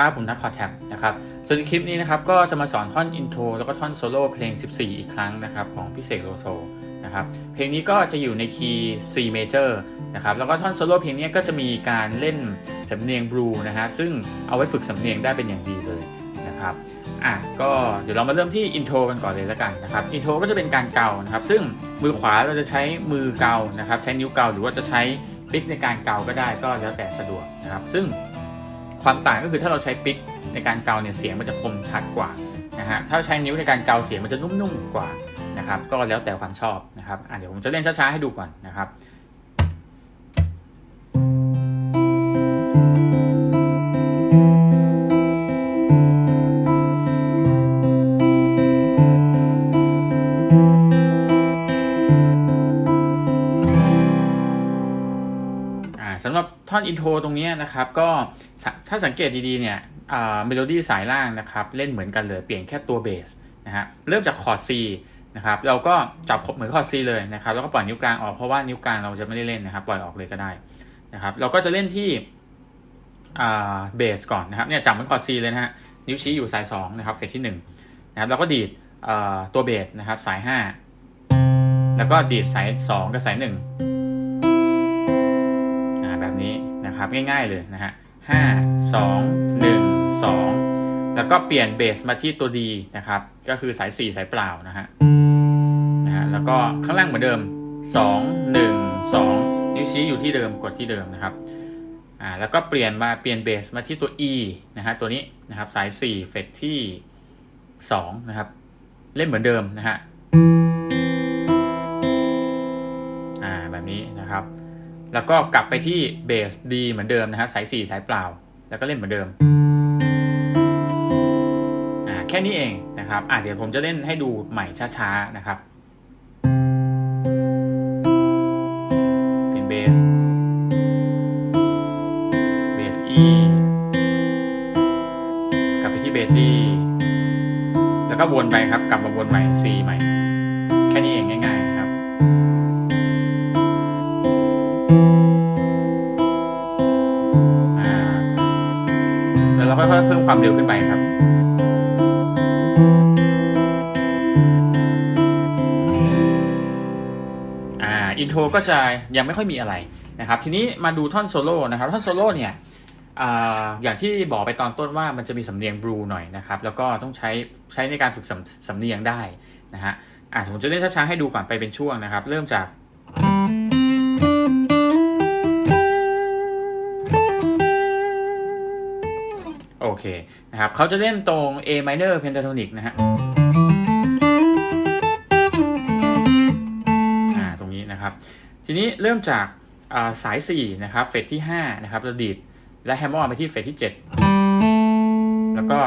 ครับ ผมนักคอแท็บนะครับส่วนคลิปนี้นะครับก็จะมาสอนท่อนอินโทรแล้วก็ท่อนโซโล่เพลง 14 อีกครั้งนะครับของพิเศษโลโซนะครับเพลงนี้ก็จะอยู่ในคีย์ C major นะครับแล้วก็ท่อนโซโล่เพลงนี้ก็จะมีการเล่นสำเนียงบลูนะฮะซึ่งเอาไว้ฝึกสำเนียงได้เป็นอย่างดีเลยนะครับอะก็เดี๋ยวเรามาเริ่มที่อินโทรกันก่อนเลยแล้วกันนะครับอินโทรก็จะเป็นการเกานะครับซึ่งมือขวาเราจะใช้มือเกานะครับใช้นิ้วเกาหรือว่าจะใช้ปิกในการเกาก็ได้ก็แล้วแต่สะดวกนะครับซึ่ง ความต่างก็คือถ้าเราใช้ปิกในการเกาเนี่ยเสียงมันจะคมชัดกว่านะฮะถ้าใช้นิ้วในการเกาเสียงมันจะนุ่มๆกว่านะครับก็แล้วแต่ความชอบนะครับอะเดี๋ยวผมจะเล่นช้าๆให้ดูก่อนนะครับ สำหรับท่อนอินโทรตรงนี้นะครับก็ถ้าสังเกตดีๆเนี่ยเมโลดี้สายล่างนะครับเล่นเหมือนกันเลยเปลี่ยนแค่ตัวเบสนะฮะเริ่มจากคอร์ด C นะครับเราก็จับเหมือนคอร์ด C เลยนะครับแล้วก็ปล่อยนิ้วกลางออกเพราะว่านิ้วกลางเราจะไม่ได้เล่นนะครับปล่อยออกเลยก็ได้นะครับเราก็จะเล่นที่เบสก่อนนะครับเนี่ยจับเหมือนคอร์ด C เลยนะฮะนิ้วชี้อยู่สาย2นะครับเฟสที่1นะครับแล้วก็ดีดตัวเบสนะครับสาย 5 แล้วก็ดีดสาย 2 กับสาย 1 นะครับง่ายๆเลยนะฮะห้าสองหนึ่งสองแล้วก็เปลี่ยนเบสมาที่ตัวดีนะครับ ก็คือสาย4สายเปล่านะฮะนะฮะแล้วก็ข้างล่างเหมือนเดิม2 1 2นิ้วชี้อยู่ที่เดิมกดที่เดิมนะครับอ่าแล้วก็เปลี่ยนมาเปลี่ยนเบสมาที่ตัว E นะฮะตัวนี้นะครับสาย4เฟสที่2นะครับเล่นเหมือนเดิมนะฮะอ่าแบบนี้นะครับ แล้วก็กลับไปที่เบสดีเหมือนเดิมนะฮะสาย4สายเปล่า แล้วก็เล่นเหมือนเดิมอ่าแค่นี้เองนะครับอ่าเดี๋ยวผมจะเล่นให้ดูใหม่ช้าๆนะครับเป็นเบสเบส E กลับไปที่เบสดีแล้วก็วนไปครับ กลับมาวนใหม่ C ใหม่ ค่อยๆเพิ่มความเร็วขึ้นไปครับอ่าอินโทรก็จะยังไม่ค่อยมีอะไรนะครับ ทีนี้มาดูท่อนโซโล่นะครับ ท่อนโซโล่เนี่ยออย่างที่บอกไปตอนต้นว่ามันจะมีสำเนียงบลูหน่อยนะครับ แล้วก็ต้องใช้ใช้ในการฝึกสำสำเนียงได้นะฮะอ่าผมจะเล่นช้าๆให้ดูก่อนไปเป็นช่วงนะครับ เริ่มจาก เคนะครับเขาจะเล่นตรง A minor pentatonic นะฮะอ่าตรงนี้นะครับ ทีนี้เริ่มจากสาย 4 นะครับ เฟสที่ 5 นะครับเราดีดและแฮมมอร์ไปที่เฟสที่ 7 แล้วก็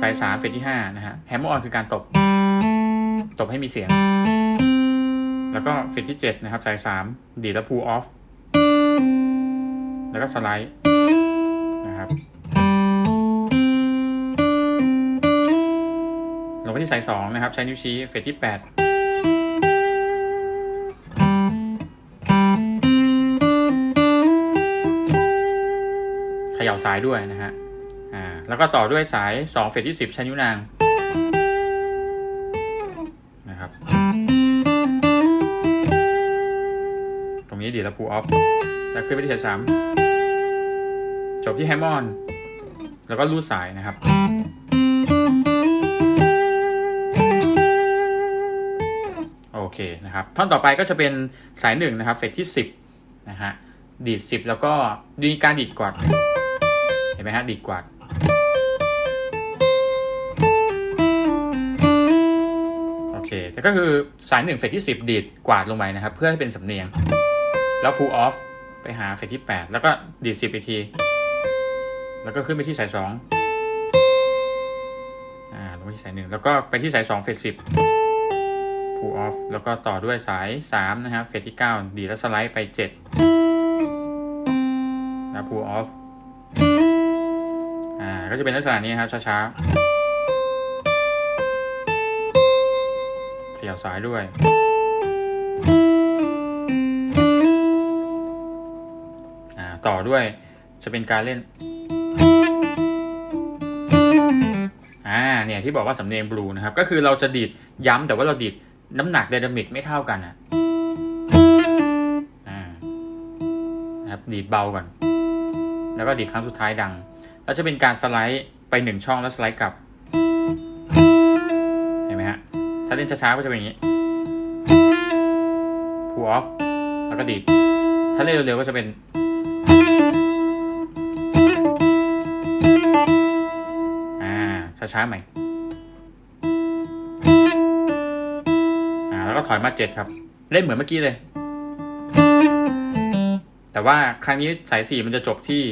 สาย 3 เฟสที่ 5 นะฮะแฮมมอร์คือการตบ ตบให้มีเสียง แล้วก็เฟสที่ 7 นะครับ สาย 3 ดีดแล้วพูออฟแล้วก็สไลด์นะครับ ลงไปที่สาย2นะครับ ใช้นิ้วชี้เฟสที่8เขย่าสายด้วยนะฮะอ่าแล้วก็ต่อด้วยสาย2เฟสที่10ใช้นิ้วนางนะครับ ตรงนี้ดีแล้วพูออฟแล้วขึ้นไปที่สาย3จบที่แฮมมอนแล้วก็ลูดสายนะครับ เคนะครับท่อนต่อไปก็จะเป็นสายหนึ่งนะครับเฟสที่ 10นะฮะดีด 10 แล้วก็ดีการดีดกวาดเห็นไหมฮะดีดกวาดโอเคแต่ก็คือสายหนึ่งเฟสที่ 10 ดีดกวาดลงไปนะครับ เพื่อให้เป็นสำเนียง แล้วพูออฟไปหาเฟสที่ 8 แล้วก็ดีด 10 อีกที แล้วก็ขึ้นไปที่สาย2อ่าลงไปที่สายหนึ่งแล้วก็ไปที่สาย2เฟส10 pull off แล้วก็ต่อด้วยสาย 3 นะครับเฟสที่ 9 ดีแล้วสไลด์ไป 7 แล้ว pull off อ่าก็จะเป็นลักษณะนี้ครับ ช้าๆเขยับสายด้วยอ่าต่อด้วยจะเป็นการเล่นอ่าเนี่ยที่บอกว่าสำเนียงบลูนะครับก็คือเราจะดีดย้ำแต่ว่าเราดีด น้ำหนักไดนามิกไม่เท่ากันนะอ่านะครับดีดเบาก่อน แล้วก็ดีดครั้งสุดท้ายดัง แล้วจะเป็นการสไลด์ไปหนึ่งช่องแล้วสไลด์กลับ เห็นไหมฮะ ถ้าเล่นช้าๆก็จะเป็นอย่างนี้ pull off แล้วก็ดีด ถ้าเล่นเร็วๆก็จะเป็น อ่า ช้าๆใหม่ แล้วก็ถอยมาเจ็ดครับ เล่นเหมือนเมื่อกี้เลย แต่ว่าครั้งนี้สายสี่มันจะจบที่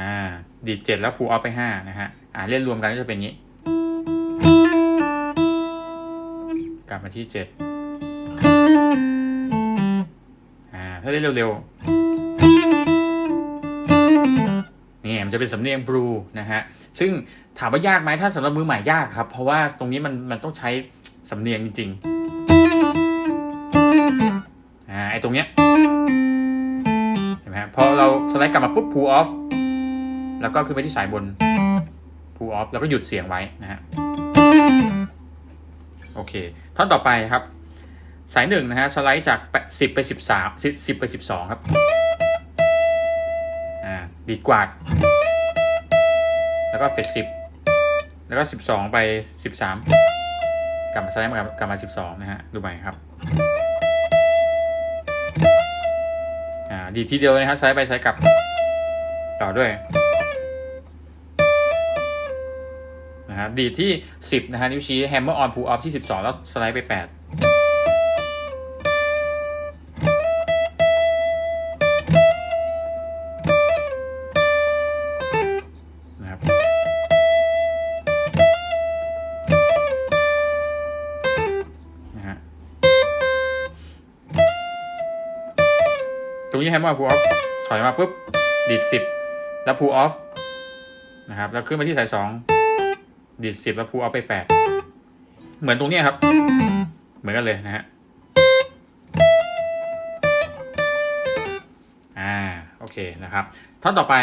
อ่าดีดเจ็ดแล้ว pull off ไปห้านะฮะ อ่าเล่นรวมกันก็จะเป็นงนี้ กลับมาที่เจ็ดอ่าถ้าเล่นเร็วๆ นี่มันจะเป็นสำเนียงบลูนะฮะซึ่งถามว่ายากไหมถ้าสำหรับมือใหม่ยากครับ เพราะว่าตรงนี้มันมันต้องใช้สำเนียงจริงๆอ่าไอตรงเนี้ยเห็นไหมฮะพอเราสไลด์กลับมาปุ๊บ pull off แล้วก็ขึ้นไปที่สายบน pull off แล้วก็หยุดเสียงไว้นะฮะโอเคท่อนต่อไปครับ สายหนึ่งนะฮะสไลด์จากสิบไปสิบสามสิบไปสิบสองครับ อ่า ดีกว่า แล้วก็เฟดสิบแล้วก็สิบสองไปสิบสามกลับมาสไลด์มากลับมาสิบสองนะฮะ ดูใหม่ครับ อ่า ดีทีเดียวนะครับสไลด์ไปสไลด์กลับ ต่อด้วย นะฮะ ดีที่ 10 นะฮะ นิ้วชี้ hammer on pull off ที่ 12 แล้วสไลด์ไป 8 ตรงนี้ hammer on pull off ถอยมาปุ๊บดีด10แล้ว pull off นะครับแล้วขึ้นมาที่สาย2ดีดสิบแล้วพูเอาไปแปดเหมือนตรงนี้ครับ เหมือนกันเลยนะฮะอ่าโอเคนะครับท่อนต่อไป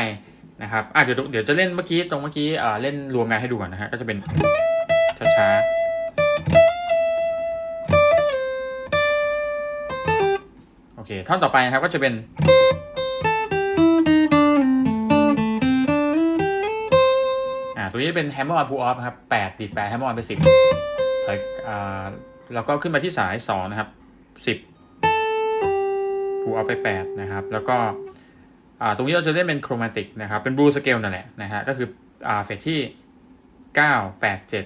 นะครับอะเดี๋ยวเดี๋ยวจะเล่นเมื่อกี้ตรงเมื่อกี้อ่าเล่นรวมงานให้ดูก่อนนะฮะก็จะเป็นช้าๆ เคท่อนต่อไปนะครับก็จะเป็นอ่าตัวนี้เป็น hammer on pull off ครับแปดดีดแปด hammer on ไปสิบถอยอ่าแล้วก็ขึ้นมาที่สายสองนะครับสิบ pull off ไปแปดนะครับ แล้วก็อ่าตรงนี้เราจะเล่นเป็น chromatic นะครับ เป็น blue scale นั่นแหละนะฮะก็คืออ่าเฟสที่เก้าแปดเจ็ด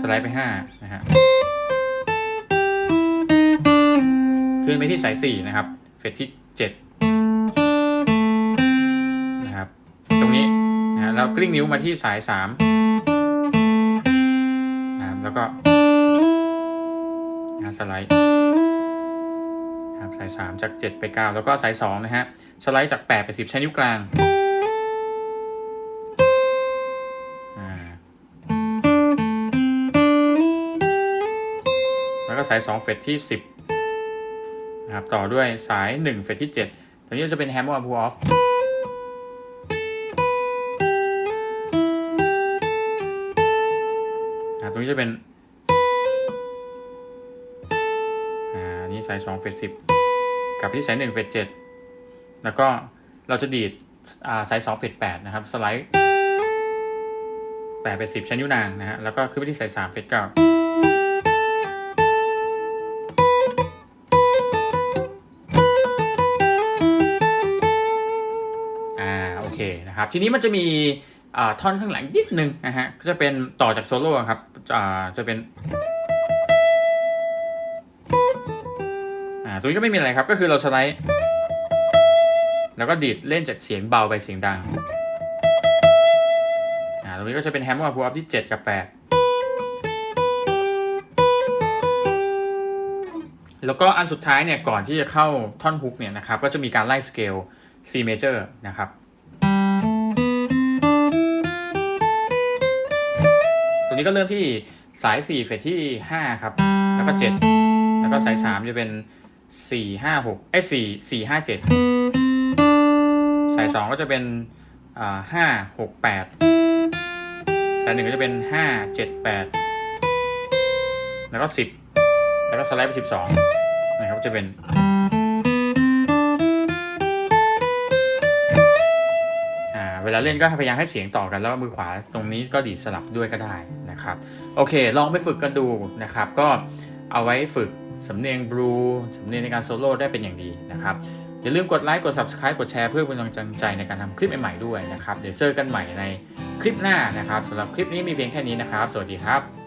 สไลด์ไปห้านะฮะ ขึ้นไปที่สายสี่นะครับ เฟสที่เจ็ดนะครับ ตรงนี้นะฮะแล้วกลิ้งนิ้วมาที่สายสามนะครับแล้วก็นะสไลด์ครับสายสามจากเจ็ดไปเก้าแล้วก็สายสองนะฮะสไลด์จากแปดไปสิบใช้นิ้วกลางอ่าแล้วก็สายสองเฟสที่สิบ ครับต่อด้วยสาย 1 เฟสที่ 7ตอนนี้จะเป็นแฮมเมอร์พูออฟตรงนี้จะเป็นอ่านี่สาย 2 เฟส10 กับที่สาย 1 เฟส7แล้วก็เราจะดีดสาย 2 เฟส8นะครับ สไลด์8เฟส10ใช้นิ้วนางนะฮะแล้วก็ขึ้นไปที่สาย 3 เฟส9 นะครับ ทีนี้มันจะมีท่อนข้างหลังนิดนึงนะฮะก็จะเป็นต่อจากโซโล่ครับจะเป็นตรงนี้ก็ไม่มีอะไรครับ ก็คือเราสไลด์แล้วก็ดีดเล่นจากเสียงเบาไปเสียงดังตรงนี้ก็จะเป็นแฮมเมอร์พูอัพที่ 7 กับ 8 แล้วก็อันสุดท้ายเนี่ย ก่อนที่จะเข้าท่อนฮุกเนี่ยนะครับ ก็จะมีการไล่สเกล C major นะครับ นี้ก็เริ่มที่สาย 4 เฟสที่ 5 ครับ แล้วก็ 7 แล้วก็สาย 3 จะเป็น 4 5 6เอ้ย4 4 5 7 สายสายสองก็จะเป็นอ่าห้าหกแปดสายหนึ่งก็จะเป็นห้าเจ็ดแปดแล้วก็สิบแล้วก็สไลด์ไปสิบสองนะครับจะเป็น เวลาเล่นก็พยายามให้เสียงต่อกันแล้วมือขวาตรงนี้ก็ดีดสลับด้วยก็ได้นะครับ โอเค ลองไปฝึกกันดูนะครับ ก็เอาไว้ฝึกสำเนียงบลูสำเนียงในการโซโล่ได้เป็นอย่างดีนะครับ อย่าลืมกดไลค์กด Subscribe กดแชร์เพื่อเป็นกำลังใจในการทำคลิปใหม่ๆด้วยนะครับ เดี๋ยวเจอกันใหม่ในคลิปหน้านะครับสำหรับคลิปนี้มีเพียงแค่นี้นะครับ สวัสดีครับ